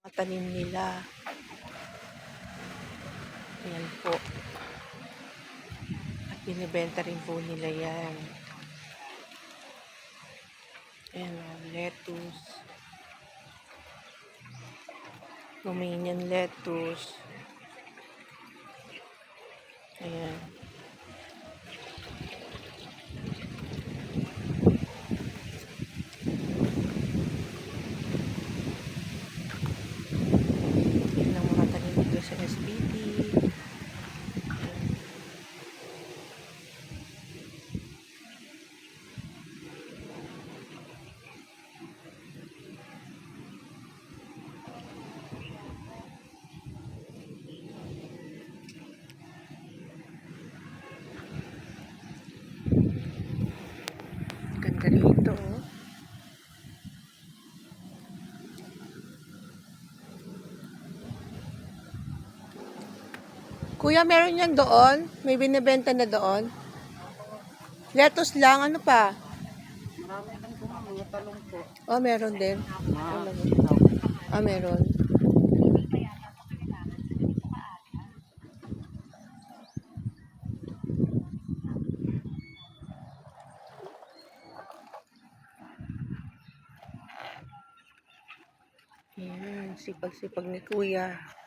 mga tanim nila. Ayan po. At binibenta rin po nila yan. Ayan o, lettuce. Romanian lettuce. Ayan. Yan ang mga tanim dito sa SBT. Ganda rito, oh. Kuya, meron yan doon? May binibenta na doon? Lettuce lang, ano pa? Marami lang po mga talong po. Oh, meron din. Ah, meron. Yan, sipag-sipag ni Kuya.